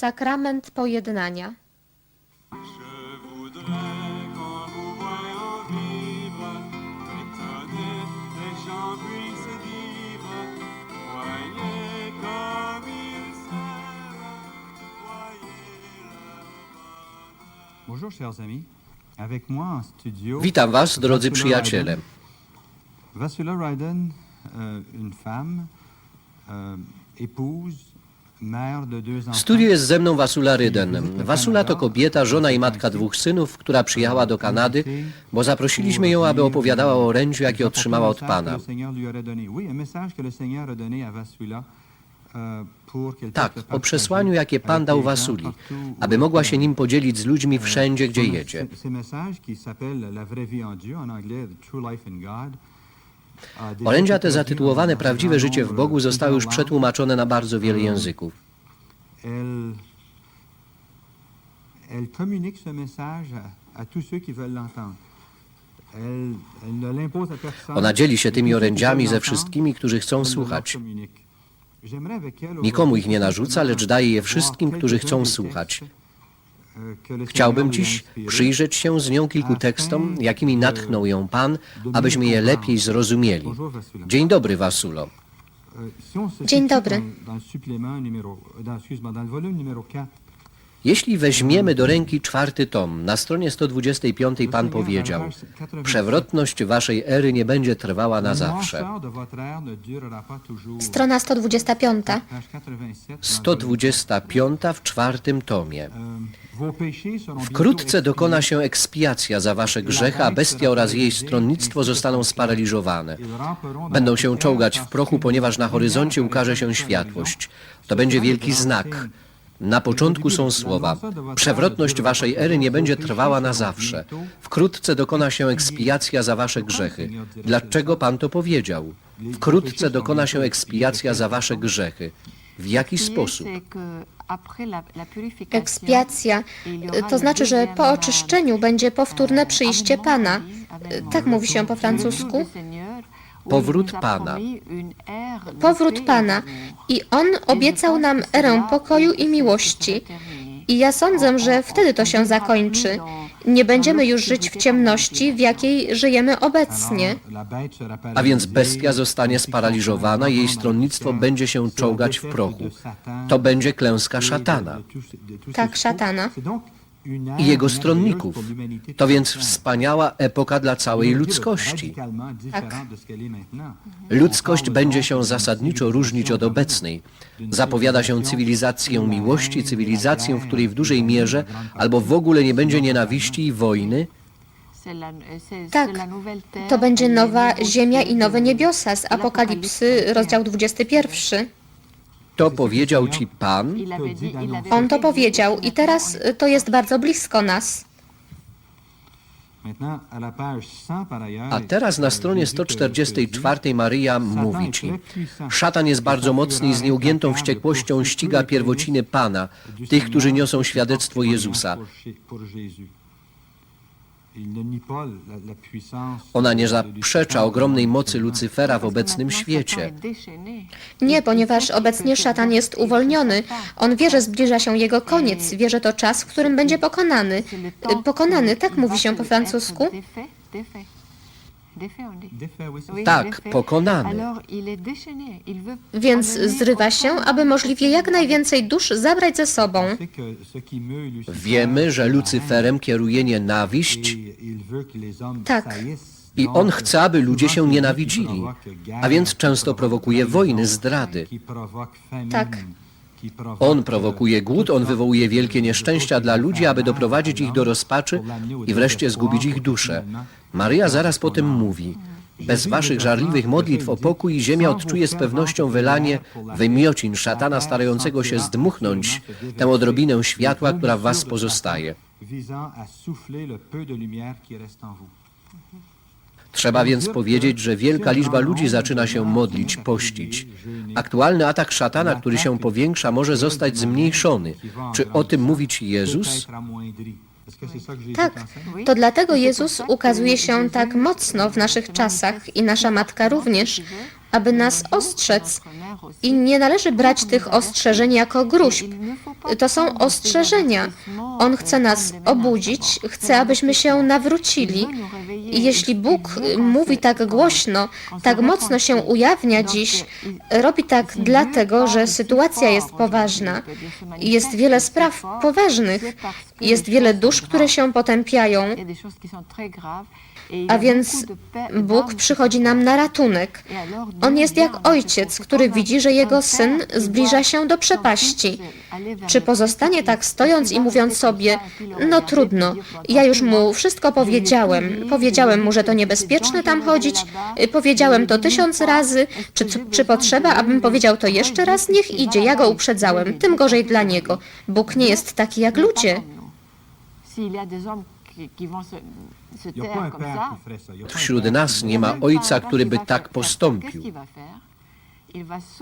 Sakrament pojednania. Witam Was, drodzy przyjaciele. Vasula Ryden, euh, une femme, euh, épouse, W studiu jest ze mną Wasula Ryden. Wasula to kobieta, żona i matka dwóch synów, która przyjechała do Kanady, bo zaprosiliśmy ją, aby opowiadała o orędziu, jakie otrzymała od Pana. Tak, o przesłaniu, jakie Pan dał Wasuli, aby mogła się nim podzielić z ludźmi wszędzie, gdzie jedzie. Orędzia te zatytułowane Prawdziwe życie w Bogu zostały już przetłumaczone na bardzo wiele języków. Elle, elle communique ce message à, à tous ceux qui veulent l'entendre. Elle, elle ne l'impose à personne. Ona dzieli się tymi orędziami ze wszystkimi, którzy chcą słuchać. Nikomu ich nie narzuca, lecz daje je wszystkim, którzy chcą słuchać. Chciałbym dziś przyjrzeć się z nią kilku tekstom, jakimi natchnął ją Pan, abyśmy je lepiej zrozumieli. Dzień dobry, Wasulo. Dzień dobry. Jeśli weźmiemy do ręki czwarty tom, na stronie 125 Pan powiedział Przewrotność waszej ery nie będzie trwała na zawsze. Strona 125. 125 w czwartym tomie. Wkrótce dokona się ekspiacja za wasze grzechy, a bestia oraz jej stronnictwo zostaną sparaliżowane. Będą się czołgać w prochu, ponieważ na horyzoncie ukaże się światłość. To będzie wielki znak. Na początku są słowa: Przewrotność waszej ery nie będzie trwała na zawsze. Wkrótce dokona się ekspiacja za wasze grzechy. Dlaczego Pan to powiedział? Wkrótce dokona się ekspiacja za wasze grzechy. W jaki sposób? Ekspiacja, to znaczy, że po oczyszczeniu będzie powtórne przyjście Pana. Tak mówi się po francusku. Powrót Pana. Powrót Pana. I On obiecał nam erę pokoju i miłości. I ja sądzę, że wtedy to się zakończy. Nie będziemy już żyć w ciemności, w jakiej żyjemy obecnie. A więc bestia zostanie sparaliżowana, jej stronnictwo będzie się czołgać w prochu. To będzie klęska szatana Tak, szatana. I jego stronników. To więc wspaniała epoka dla całej ludzkości. Tak. Ludzkość będzie się zasadniczo różnić od obecnej. Zapowiada się cywilizację miłości, cywilizację, w której w dużej mierze albo w ogóle nie będzie nienawiści i wojny, Tak, to będzie nowa ziemia i nowe niebiosa z Apokalipsy, rozdział 21. to powiedział ci Pan, On to powiedział i teraz to jest bardzo blisko nas. A teraz na stronie 144 Maryja mówi ci, szatan jest bardzo mocny i z nieugiętą wściekłością ściga pierwociny Pana, tych, którzy niosą świadectwo Jezusa. Ona nie zaprzecza ogromnej mocy Lucyfera w obecnym świecie. Nie, ponieważ obecnie szatan jest uwolniony. On wie, że zbliża się jego koniec, wie, że to czas, w którym będzie pokonany. Pokonany, tak mówi się po francusku? Tak, pokonany. Więc zrywa się, aby możliwie jak najwięcej dusz zabrać ze sobą. Wiemy, że Lucyferem kieruje nienawiść Tak. i on chce, aby ludzie się nienawidzili, a więc często prowokuje wojny, zdrady. Tak. On prowokuje głód, on wywołuje wielkie nieszczęścia dla ludzi, aby doprowadzić ich do rozpaczy i wreszcie zgubić ich duszę. Maryja zaraz po tym mówi. Bez waszych żarliwych modlitw o pokój ziemia odczuje z pewnością wylanie wymiocin szatana starającego się zdmuchnąć tę odrobinę światła, która w was pozostaje. Trzeba więc powiedzieć, że wielka liczba ludzi zaczyna się modlić, pościć. Aktualny atak szatana, który się powiększa, może zostać zmniejszony. Czy o tym mówić Jezus? Tak, to dlatego Jezus ukazuje się tak mocno w naszych czasach i nasza Matka również, aby nas ostrzec. I nie należy brać tych ostrzeżeń jako gruźb. To są ostrzeżenia. On chce nas obudzić, chce, abyśmy się nawrócili. I jeśli Bóg mówi tak głośno, tak mocno się ujawnia dziś, robi tak dlatego, że sytuacja jest poważna. Jest wiele spraw poważnych. Jest wiele dusz, które się potępiają. A więc Bóg przychodzi nam na ratunek. On jest jak ojciec, który widzi, że jego syn zbliża się do przepaści. Czy pozostanie tak stojąc i mówiąc sobie, no trudno, ja już mu wszystko powiedziałem, powiedziałem mu, że to niebezpieczne tam chodzić, y, powiedziałem to tysiąc razy, czy, czy potrzeba, abym powiedział to jeszcze raz, niech idzie, ja go uprzedzałem, tym gorzej dla niego. Bóg nie jest taki jak ludzie. Wśród nas nie ma ojca, który by tak postąpił.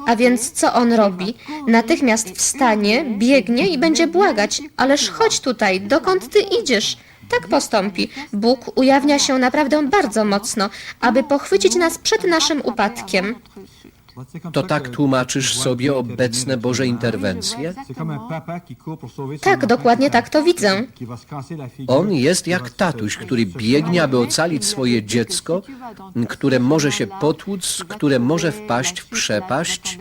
A więc co on robi? Natychmiast wstanie, biegnie i będzie błagać, ależ chodź tutaj, dokąd ty idziesz? Tak postąpi. Bóg ujawnia się naprawdę bardzo mocno, aby pochwycić nas przed naszym upadkiem. To tak tłumaczysz sobie obecne Boże interwencje? Tak, dokładnie tak to widzę. On jest jak tatuś, który biegnie, aby ocalić swoje dziecko, które może się potłuc, które może wpaść w przepaść.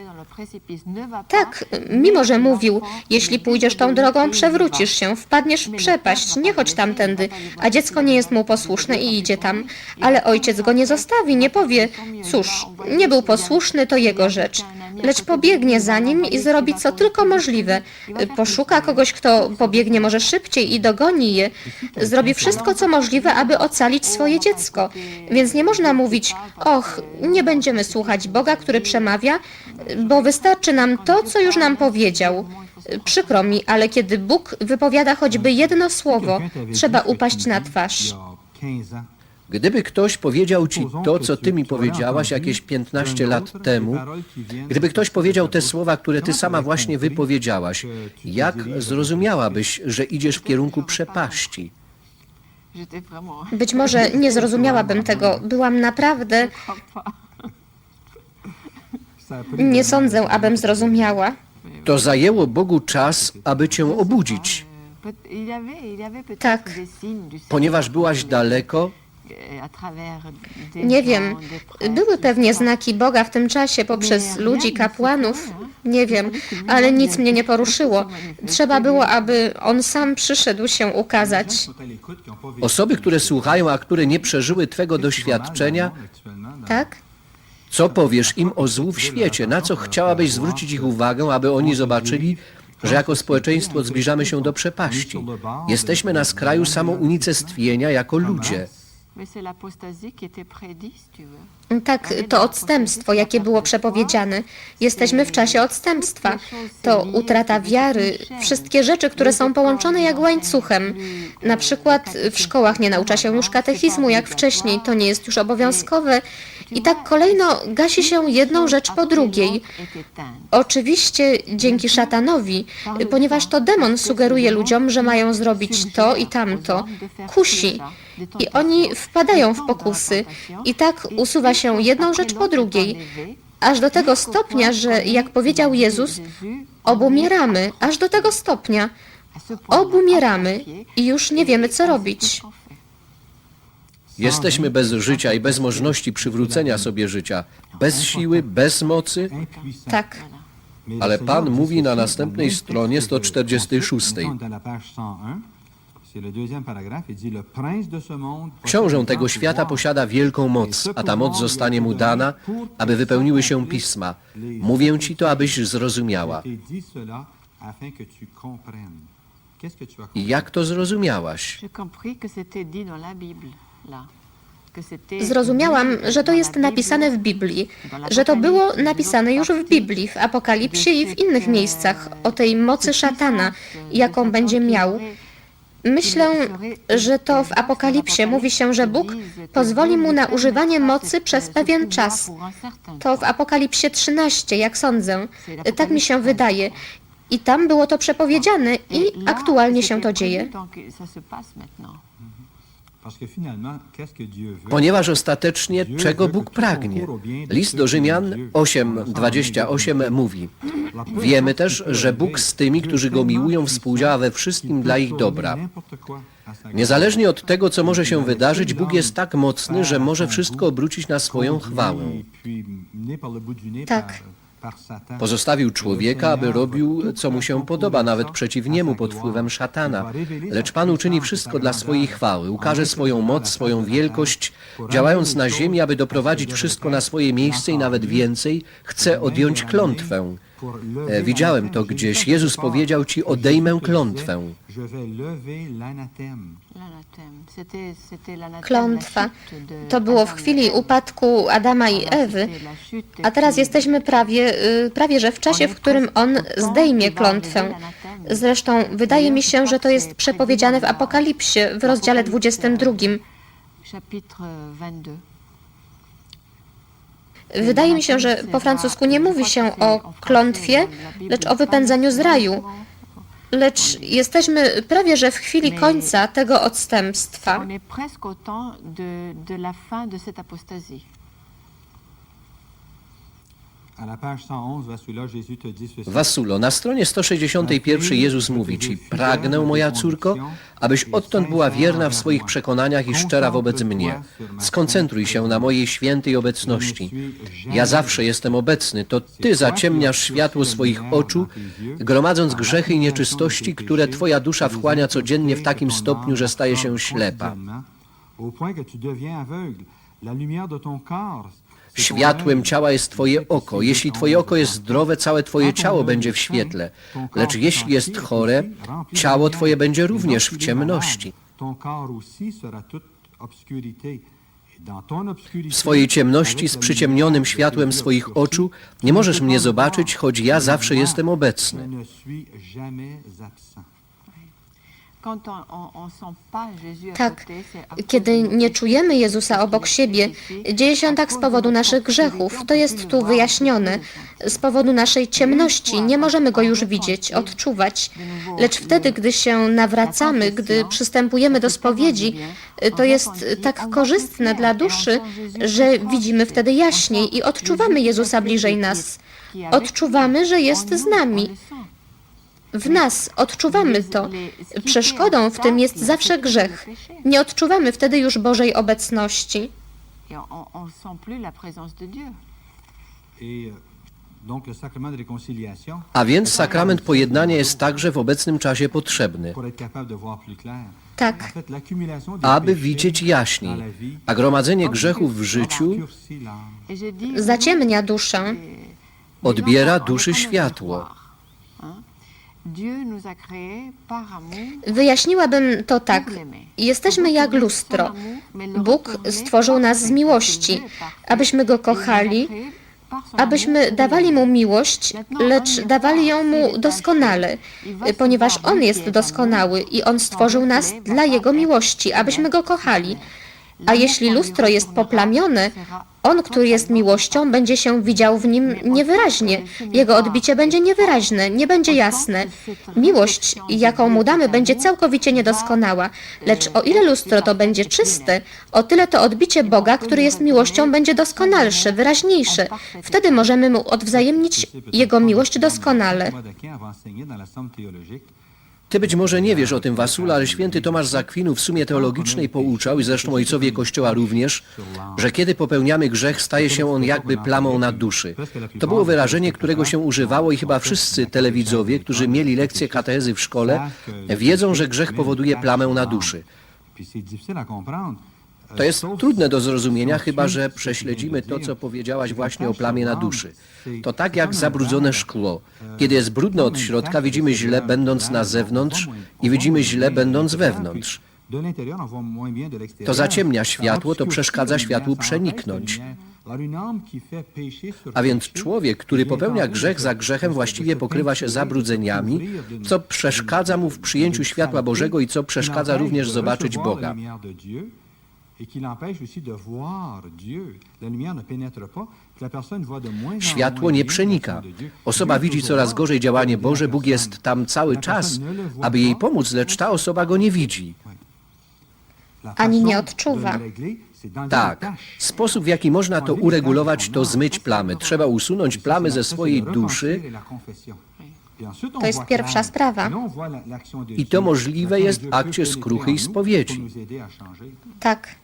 Tak, mimo że mówił, jeśli pójdziesz tą drogą, przewrócisz się, wpadniesz w przepaść, nie chodź tamtędy, a dziecko nie jest mu posłuszne i idzie tam. Ale ojciec go nie zostawi, nie powie, cóż, nie był posłuszny, to jego rzecz. Lecz pobiegnie za nim i zrobi co tylko możliwe. Poszuka kogoś, kto pobiegnie może szybciej i dogoni je. Zrobi wszystko, co możliwe, aby ocalić swoje dziecko. Więc nie można mówić, och, nie będziemy słuchać Boga, który przemawia, bo wystarczy nam to, co już nam powiedział. Przykro mi, ale kiedy Bóg wypowiada choćby jedno słowo, trzeba upaść na twarz. il a 15 ans. Gdyby ktoś powiedział ci to, co ty mi powiedziałaś jakieś 15 lat temu, gdyby ktoś powiedział te słowa, które ty sama właśnie wypowiedziałaś, jak zrozumiałabyś, że idziesz w kierunku przepaści? Być może nie zrozumiałabym tego. Byłam naprawdę. Nie sądzę, abym zrozumiała. To zajęło Bogu czas, aby cię obudzić, Tak. ponieważ byłaś daleko, Nie wiem. Były pewnie znaki Boga w tym czasie poprzez ludzi, kapłanów. Nie wiem, ale nic mnie nie poruszyło. Trzeba było, aby on sam przyszedł się ukazać. osoby, które słuchają, a które nie przeżyły twego doświadczenia, Tak? Co powiesz im o złu w świecie? Na co chciałabyś zwrócić ich uwagę, aby oni zobaczyli, że jako społeczeństwo zbliżamy się do przepaści? Jesteśmy na skraju samounicestwienia jako ludzie. Tak, to odstępstwo, jakie było przepowiedziane. Jesteśmy w czasie odstępstwa. To utrata wiary, wszystkie rzeczy, które są połączone jak łańcuchem. Na przykład w szkołach nie naucza się już katechizmu jak wcześniej, to nie jest już obowiązkowe. I tak kolejno gasi się jedną rzecz po drugiej. Oczywiście dzięki szatanowi, ponieważ to demon sugeruje ludziom, że mają zrobić to i tamto, kusi. I oni wpadają w pokusy. I tak usuwa się jedną rzecz po drugiej, aż do tego stopnia, że jak powiedział Jezus, obumieramy, aż do tego stopnia. Obumieramy i już nie wiemy, co robić. Jesteśmy bez życia i bez możliwości przywrócenia sobie życia, bez siły, bez mocy, Tak. Ale Pan mówi na następnej stronie 146. Książę tego świata posiada wielką moc, a ta moc zostanie mu dana, aby wypełniły się pisma. Mówię ci to, abyś zrozumiała. I jak to zrozumiałaś? Zrozumiałam, że to jest napisane w Biblii, że to było napisane już w Biblii, w Apokalipsie i w innych miejscach o tej mocy szatana, jaką będzie miał. Myślę, że to w Apokalipsie mówi się, że Bóg pozwoli mu na używanie mocy przez pewien czas. To w Apokalipsie 13, jak sądzę. Tak mi się wydaje. I tam było to przepowiedziane i aktualnie się to dzieje. Ponieważ ostatecznie czego Bóg pragnie? List do Rzymian 8:28 mówi: Wiemy też, że Bóg z tymi, którzy go miłują, współdziała we wszystkim dla ich dobra. Niezależnie od tego, co może się wydarzyć, Bóg jest tak mocny, że może wszystko obrócić na swoją chwałę. Tak. Pozostawił człowieka, aby robił, co mu się podoba, nawet przeciw niemu pod wpływem szatana. Lecz Pan uczyni wszystko dla swojej chwały, ukaże swoją moc, swoją wielkość, działając na ziemi, aby doprowadzić wszystko na swoje miejsce i nawet więcej, chce odjąć klątwę. E, Widziałem to gdzieś. Jezus powiedział ci, odejmę klątwę. Klątwa. To było w chwili upadku Adama i Ewy, a teraz jesteśmy prawie, y, prawie że w czasie, w którym on zdejmie klątwę. Zresztą wydaje mi się, że to jest przepowiedziane w Apokalipsie w rozdziale 22. Wydaje mi się, że po francusku nie mówi się o klątwie, lecz o wypędzeniu z raju. Lecz jesteśmy prawie że w chwili końca tego odstępstwa. On est presque au temps de, de la fin de cette apostasie. À la page 111, Vassula, Jésus te dit ceci. Wasulo, na stronie 161 Jezus mówi ci, pragnę, moja córko, abyś odtąd była wierna w swoich przekonaniach i szczera wobec mnie. Skoncentruj się na mojej świętej obecności. Ja zawsze jestem obecny, to Ty zaciemniasz światło swoich oczu, gromadząc grzechy i nieczystości, które Twoja dusza wchłania codziennie w takim stopniu, że staje się ślepa. Au point que tu deviens aveugle. La lumière de ton corps, Światłem ciała jest Twoje oko. Jeśli Twoje oko jest zdrowe, całe Twoje ciało będzie w świetle. Lecz jeśli jest chore, ciało Twoje będzie również w ciemności. W swojej ciemności, z przyciemnionym światłem swoich oczu, nie możesz mnie zobaczyć, choć ja zawsze jestem Je obecny. Tak, kiedy nie czujemy Jezusa obok siebie, dzieje się tak z powodu naszych grzechów. To jest tu wyjaśnione. Z powodu naszej ciemności nie możemy Go już widzieć, odczuwać. Lecz wtedy, gdy się nawracamy, gdy przystępujemy do spowiedzi, to jest tak korzystne dla duszy, że widzimy wtedy jaśniej i odczuwamy Jezusa bliżej nas. Odczuwamy, że jest z nami. W nas odczuwamy to. Przeszkodą w tym jest zawsze grzech. Nie odczuwamy wtedy już Bożej obecności. A więc sakrament pojednania jest także w obecnym czasie potrzebny, Tak, aby widzieć jaśniej, a gromadzenie grzechów w życiu zaciemnia duszę. odbiera duszy światło. Wyjaśniłabym to tak. Jesteśmy jak lustro. Bóg stworzył nas z miłości, abyśmy Go kochali, abyśmy dawali Mu miłość, lecz dawali ją Mu doskonale, ponieważ On jest doskonały i On stworzył nas dla Jego miłości, abyśmy Go kochali. A jeśli lustro jest poplamione, On, który jest miłością, będzie się widział w nim niewyraźnie. Jego odbicie będzie niewyraźne, nie będzie jasne. Miłość, jaką mu damy, będzie całkowicie niedoskonała. Lecz o ile lustro to będzie czyste, o tyle to odbicie Boga, który jest miłością, będzie doskonalsze, wyraźniejsze. Wtedy możemy mu odwzajemnić Jego miłość doskonale. Ty być może nie wiesz o tym, Wasula, ale święty Tomasz z Akwinu w sumie teologicznej pouczał, i zresztą ojcowie Kościoła również, że kiedy popełniamy grzech, staje się on jakby plamą na duszy. To było wyrażenie, którego się używało i chyba wszyscy telewidzowie, którzy mieli lekcje katechezy w szkole, wiedzą, że grzech powoduje plamę na duszy. To jest trudne do zrozumienia, chyba że prześledzimy to, co powiedziałaś właśnie o plamie na duszy. To tak jak zabrudzone szkło. Kiedy jest brudne od środka, widzimy źle będąc na zewnątrz i widzimy źle będąc wewnątrz. To zaciemnia światło, to przeszkadza światłu przeniknąć. A więc człowiek, który popełnia grzech za grzechem, właściwie pokrywa się zabrudzeniami, co przeszkadza mu w przyjęciu światła Bożego i co przeszkadza również zobaczyć Boga. Światło nie przenika. Osoba widzi coraz gorzej działanie Boże, Bóg jest tam cały czas, aby jej pomóc, lecz ta osoba go nie widzi. ani nie odczuwa. Tak. Sposób, w jaki można to uregulować, to zmyć plamy. Trzeba usunąć plamy ze swojej duszy To jest pierwsza sprawa. i to możliwe jest w akcie skruchy i spowiedzi. Tak.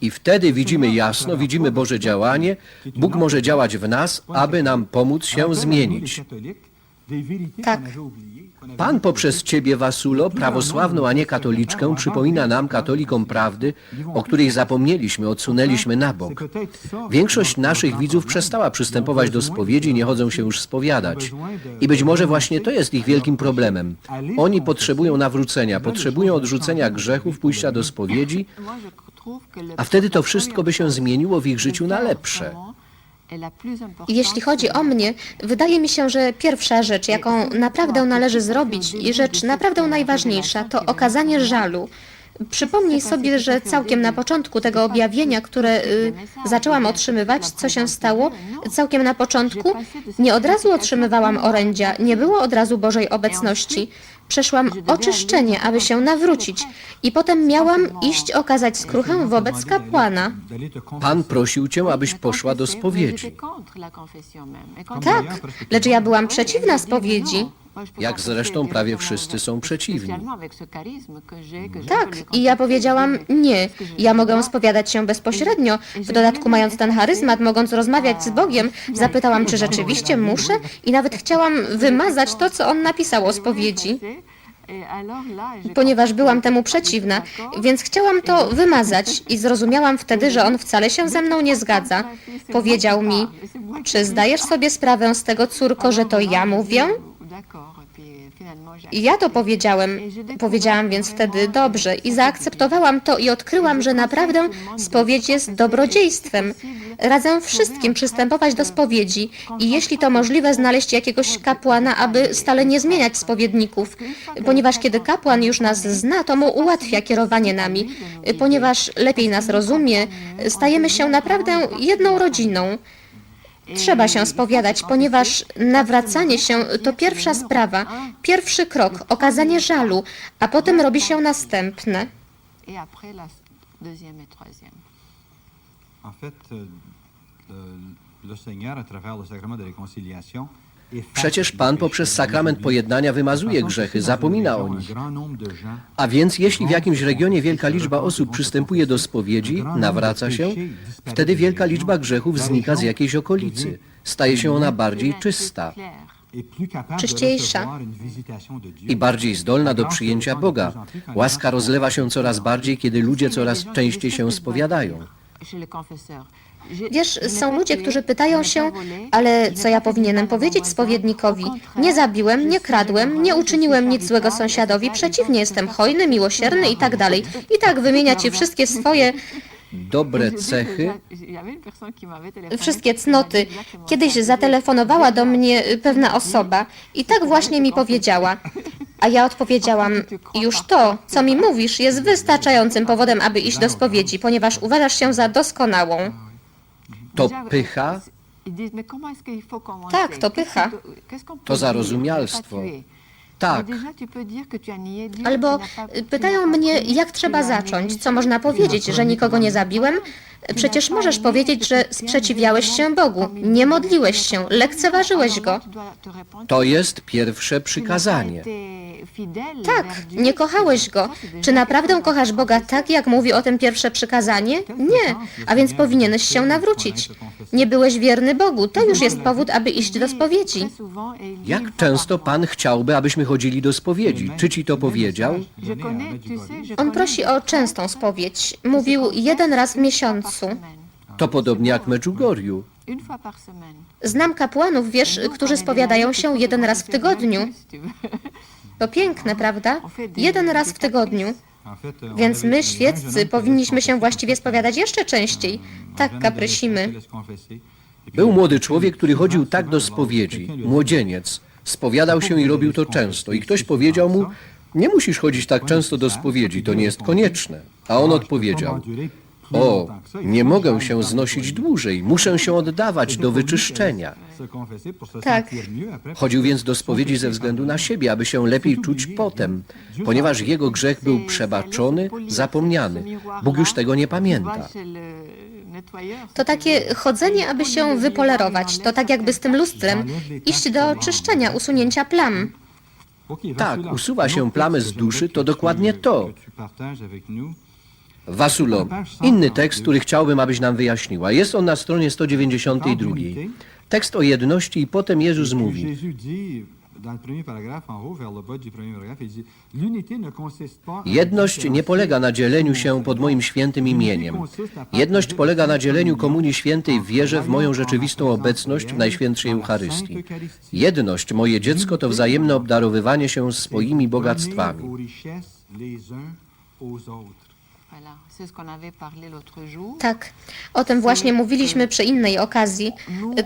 I wtedy widzimy jasno, widzimy Boże działanie. Bóg może działać w nas, aby nam pomóc się zmienić. Tak. Pan poprzez Ciebie, Wasulo, prawosławną, a nie katoliczkę, przypomina nam, katolikom, prawdy, o której zapomnieliśmy, odsunęliśmy na bok. Większość naszych widzów przestała przystępować do spowiedzi, nie chodzą się już spowiadać. I być może właśnie to jest ich wielkim problemem. Oni potrzebują nawrócenia, potrzebują odrzucenia grzechów, pójścia do spowiedzi, a wtedy to wszystko by się zmieniło w ich życiu na lepsze. Jeśli chodzi o mnie, wydaje mi się, że pierwsza rzecz, jaką naprawdę należy zrobić i rzecz naprawdę najważniejsza, to okazanie żalu. Przypomnij sobie, że całkiem na początku tego objawienia, które y, zaczęłam otrzymywać, co się stało, całkiem na początku, nie od razu otrzymywałam orędzia, nie było od razu Bożej obecności. Przeszłam oczyszczenie, aby się nawrócić. i potem miałam iść okazać skruchę wobec kapłana. Pan prosił Cię, abyś poszła do spowiedzi. Tak, lecz ja byłam przeciwna spowiedzi. Jak zresztą prawie wszyscy są przeciwni. Tak, i ja powiedziałam nie. Ja mogę spowiadać się bezpośrednio. W dodatku, mając ten charyzmat, mogąc rozmawiać z Bogiem, zapytałam, czy rzeczywiście muszę, i nawet chciałam wymazać to, co on napisał o spowiedzi. Ponieważ byłam temu przeciwna, więc chciałam to wymazać i zrozumiałam wtedy, że on wcale się ze mną nie zgadza. Powiedział mi, czy zdajesz sobie sprawę z tego, córko, że to ja mówię? I ja to powiedziałem. Powiedziałam więc wtedy dobrze i zaakceptowałam to i odkryłam, że naprawdę spowiedź jest dobrodziejstwem. Radzę wszystkim przystępować do spowiedzi i jeśli to możliwe, znaleźć jakiegoś kapłana, aby stale nie zmieniać spowiedników, ponieważ kiedy kapłan już nas zna, to mu ułatwia kierowanie nami, ponieważ lepiej nas rozumie, stajemy się naprawdę jedną rodziną. Trzeba się spowiadać, ponieważ nawracanie się to pierwsza sprawa, pierwszy krok, okazanie żalu, a potem robi się następne. En fait, euh, le, le Seigneur, à travers le sacrement de réconciliation, Przecież Pan poprzez sakrament pojednania wymazuje grzechy, zapomina o nich. A więc jeśli w jakimś regionie wielka liczba osób przystępuje do spowiedzi, nawraca się, wtedy wielka liczba grzechów znika z jakiejś okolicy. Staje się ona bardziej czysta Czyściejsza. i bardziej zdolna do przyjęcia Boga. Łaska rozlewa się coraz bardziej, kiedy ludzie coraz częściej się spowiadają. Wiesz, są ludzie, którzy pytają się, ale co ja powinienem powiedzieć spowiednikowi? Nie zabiłem, nie kradłem, nie uczyniłem nic złego sąsiadowi, przeciwnie, jestem hojny, miłosierny i tak dalej. I tak wymienia ci wszystkie swoje, Dobre cechy wszystkie cnoty. Kiedyś zatelefonowała do mnie pewna osoba i tak właśnie mi powiedziała. A ja odpowiedziałam, już to, co mi mówisz, jest wystarczającym powodem, aby iść do spowiedzi, ponieważ uważasz się za doskonałą. To pycha, Tak, to pycha. To zarozumialstwo. Tak, Albo y, pytają mnie, jak trzeba zacząć, co można powiedzieć, że nikogo nie zabiłem? Przecież możesz powiedzieć, że sprzeciwiałeś się Bogu, nie modliłeś się, lekceważyłeś Go. to jest pierwsze przykazanie. Tak, nie kochałeś Go. Czy naprawdę kochasz Boga tak, jak mówi o tym pierwsze przykazanie? Nie, a więc powinieneś się nawrócić. Nie byłeś wierny Bogu, to już jest powód, aby iść do spowiedzi. Jak często Pan chciałby, abyśmy chodzili do spowiedzi? Czy ci to powiedział? On prosi o częstą spowiedź. Mówił jeden raz w miesiącu. To podobnie jak Medjugorju. Znam kapłanów, wiesz, którzy spowiadają się jeden raz w tygodniu. To piękne, prawda? Jeden raz w tygodniu. Więc my, świeccy, powinniśmy się właściwie spowiadać jeszcze częściej. Tak kaprysimy. Był młody człowiek, który chodził tak do spowiedzi, młodzieniec. Spowiadał się i robił to często. I ktoś powiedział mu, nie musisz chodzić tak często do spowiedzi, to nie jest konieczne. A on odpowiedział, O, nie mogę się znosić dłużej, muszę się oddawać do wyczyszczenia. Tak. Chodził więc do spowiedzi ze względu na siebie, aby się lepiej czuć potem, ponieważ jego grzech był przebaczony, zapomniany. Bóg już tego nie pamięta. To takie chodzenie, aby się wypolerować. To tak jakby z tym lustrem iść do oczyszczenia, usunięcia plam. Tak, usuwa się plamy z duszy, to dokładnie to. Wasulo, inny tekst, który chciałbym, abyś nam wyjaśniła. Jest on na stronie 192. Tekst o jedności i potem Jezus mówi. Jedność nie polega na dzieleniu się pod moim świętym imieniem. Jedność polega na dzieleniu Komunii Świętej w wierze w moją rzeczywistą obecność w Najświętszej Eucharystii. Jedność, moje dziecko, to wzajemne obdarowywanie się swoimi bogactwami. Tak, o tym właśnie mówiliśmy przy innej okazji.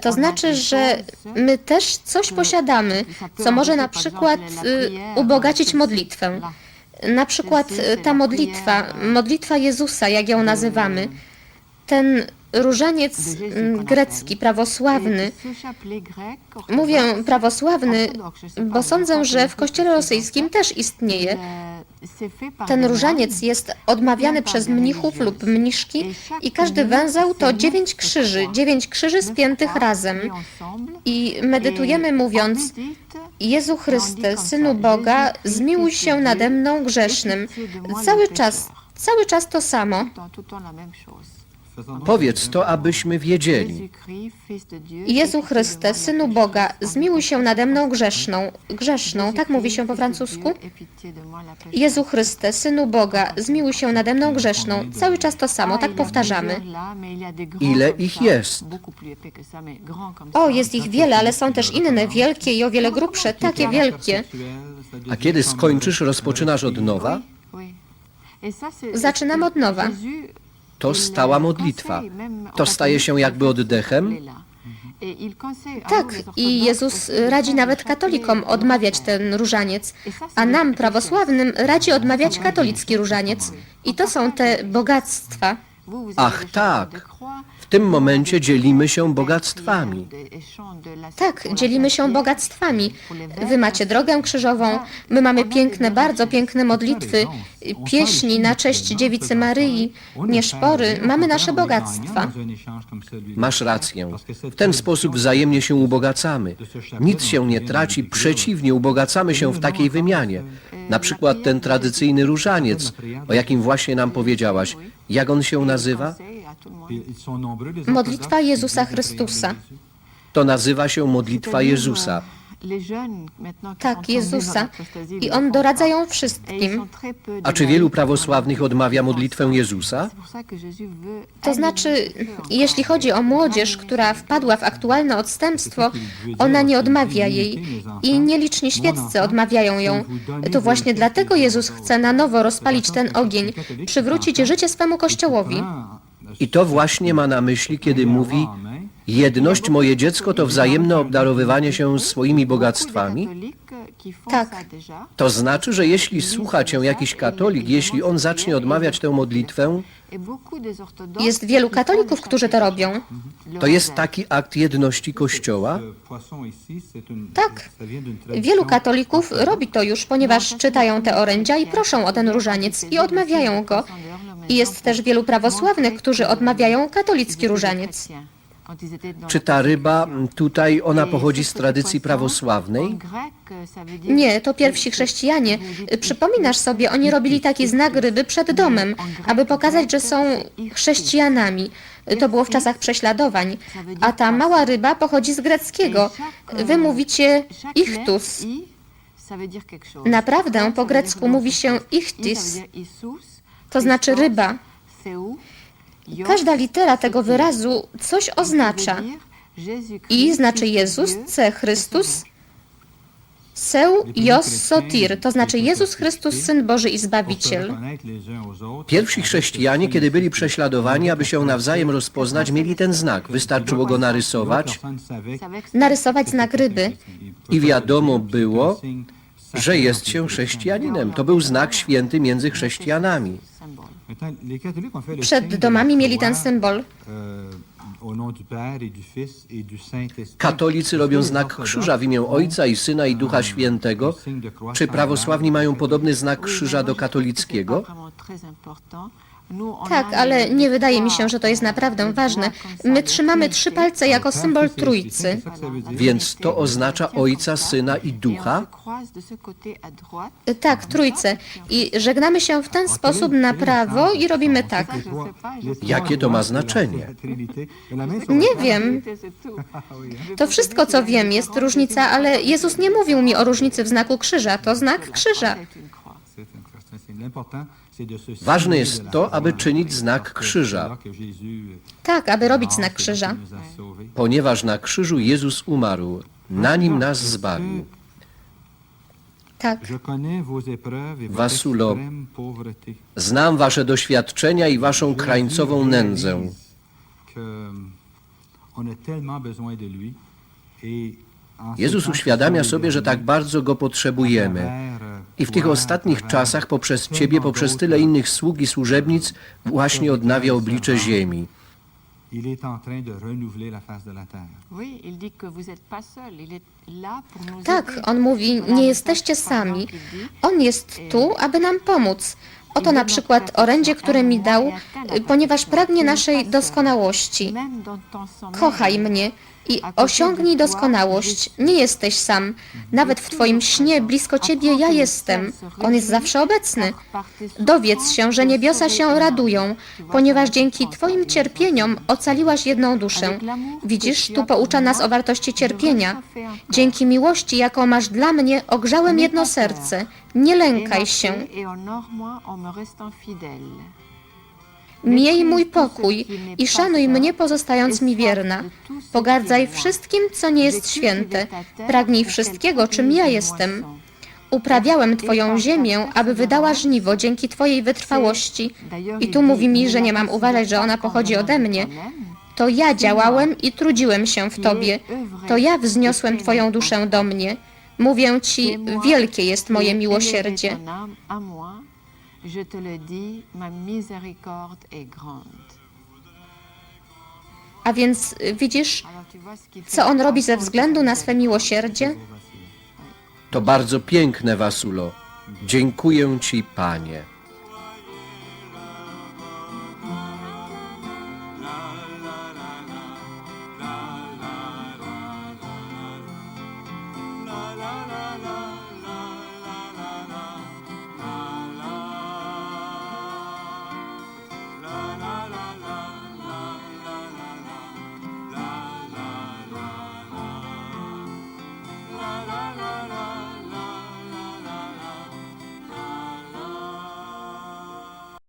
To znaczy, że my też coś posiadamy, co może na przykład y, ubogacić modlitwę. Na przykład y, ta modlitwa, modlitwa Jezusa, jak ją nazywamy, ten różaniec mm, grecki, prawosławny. Mówię prawosławny, bo sądzę, że w kościele rosyjskim też istnieje. Ten różaniec jest odmawiany przez mnichów lub mniszki i każdy węzeł to dziewięć krzyży, dziewięć krzyży spiętych razem. I medytujemy mówiąc, Jezu Chryste, Synu Boga, zmiłuj się nade mną grzesznym. Cały czas, cały czas to samo. Powiedz to, abyśmy wiedzieli. Jezu Chryste, Synu Boga, zmiłuj się nade mną grzeszną. Grzeszną, tak mówi się po francusku? Jezu Chryste, Synu Boga, zmiłuj się nade mną grzeszną. Cały czas to samo, tak powtarzamy. Ile ich jest? O, jest ich wiele, ale są też inne, wielkie i o wiele grubsze, takie wielkie. A kiedy skończysz, rozpoczynasz od nowa? Zaczynam od nowa. To stała modlitwa. To staje się jakby oddechem? Tak, i Jezus radzi nawet katolikom odmawiać ten różaniec, a nam, prawosławnym, radzi odmawiać katolicki różaniec. I to są te bogactwa. Ach tak, tym momencie dzielimy się bogactwami. Tak, dzielimy się bogactwami. Wy macie drogę krzyżową, my mamy piękne, bardzo piękne modlitwy, pieśni na cześć Dziewicy Maryi, nieszpory, mamy nasze bogactwa. Masz rację. W ten sposób wzajemnie się ubogacamy. Nic się nie traci, przeciwnie, ubogacamy się w takiej wymianie. Na przykład ten tradycyjny różaniec, o jakim właśnie nam powiedziałaś. Jak on się nazywa? Modlitwa Jezusa Chrystusa. To nazywa się modlitwa Jezusa. Tak, Jezusa. I On doradza ją wszystkim. A czy wielu prawosławnych odmawia modlitwę Jezusa? To znaczy, jeśli chodzi o młodzież, która wpadła w aktualne odstępstwo, ona nie odmawia jej i nieliczni świeccy odmawiają ją. To właśnie dlatego Jezus chce na nowo rozpalić ten ogień, przywrócić życie swemu Kościołowi. I to właśnie ma na myśli, kiedy mówi jedność moje dziecko to wzajemne obdarowywanie się swoimi bogactwami? Tak. To znaczy, że jeśli słucha cię jakiś katolik, jeśli on zacznie odmawiać tę modlitwę, Jest wielu katolików, którzy to robią. to jest taki akt jedności Kościoła? Tak. Wielu katolików robi to już, ponieważ czytają te orędzia i proszą o ten różaniec i odmawiają go. I jest też wielu prawosławnych, którzy odmawiają katolicki różaniec. Czy ta ryba tutaj, ona pochodzi z tradycji prawosławnej? Nie, to pierwsi chrześcijanie. Przypominasz sobie, oni robili taki znak ryby przed domem, aby pokazać, że są chrześcijanami. To było w czasach prześladowań. A ta mała ryba pochodzi z greckiego. Wy mówicie ichtus. Naprawdę, po grecku mówi się ichtis, to znaczy ryba. Każda litera tego wyrazu coś oznacza. I znaczy Jezus, C Chrystus, Seu Jos Sotir, to znaczy Jezus Chrystus, Syn Boży i Zbawiciel. Pierwsi chrześcijanie, kiedy byli prześladowani, aby się nawzajem rozpoznać, mieli ten znak. Wystarczyło go narysować Narysować znak ryby. i wiadomo było, że jest się chrześcijaninem. To był znak święty między chrześcijanami. Przed domami mieli ten symbol. euh. Katolicy robią znak krzyża w imię Ojca i Syna i Ducha Świętego. Czy prawosławni mają podobny znak krzyża do katolickiego? Tak, ale nie wydaje mi się, że to jest naprawdę ważne. My trzymamy trzy palce jako symbol Trójcy. Więc to oznacza Ojca, Syna i Ducha? Tak, Trójcę. I żegnamy się w ten sposób na prawo i robimy tak. Jakie to ma znaczenie? Nie wiem. To wszystko, co wiem, jest różnica, ale Jezus nie mówił mi o różnicy w znaku krzyża. To znak krzyża. Ważne jest to, aby czynić znak krzyża. Tak, aby robić znak krzyża. Ponieważ na krzyżu Jezus umarł, na nim nas zbawił. Tak. Wasulo, Znam wasze doświadczenia i waszą krańcową nędzę. Jezus uświadamia sobie, że tak bardzo Go potrzebujemy. I w tych ostatnich czasach poprzez Ciebie, poprzez tyle innych sług i służebnic właśnie odnawia oblicze ziemi. Tak, on mówi, nie jesteście sami. On jest tu, aby nam pomóc. Oto na przykład orędzie, które mi dał, ponieważ pragnie naszej doskonałości. Kochaj mnie i osiągnij doskonałość. Nie jesteś sam. Nawet w Twoim śnie blisko Ciebie ja jestem. On jest zawsze obecny. Dowiedz się, że niebiosa się radują, ponieważ dzięki Twoim cierpieniom ocaliłaś jedną duszę. Widzisz, tu poucza nas o wartości cierpienia. Dzięki miłości, jaką masz dla mnie, ogrzałem jedno serce. Nie lękaj się. Miej mój pokój i szanuj mnie, pozostając mi wierna. Pogardzaj wszystkim, co nie jest święte. Pragnij wszystkiego, czym ja jestem. Uprawiałem Twoją ziemię, aby wydała żniwo dzięki Twojej wytrwałości. I tu mówi mi, że nie mam uważać, że ona pochodzi ode mnie. To ja działałem i trudziłem się w Tobie. To ja wzniosłem Twoją duszę do mnie. Mówię Ci, wielkie jest moje miłosierdzie. Je te le dis, ma miséricorde est grande. A więc y, widzisz, co on robi ze względu na swe miłosierdzie? To bardzo piękne, Wasulo. Dziękuję Ci, Panie.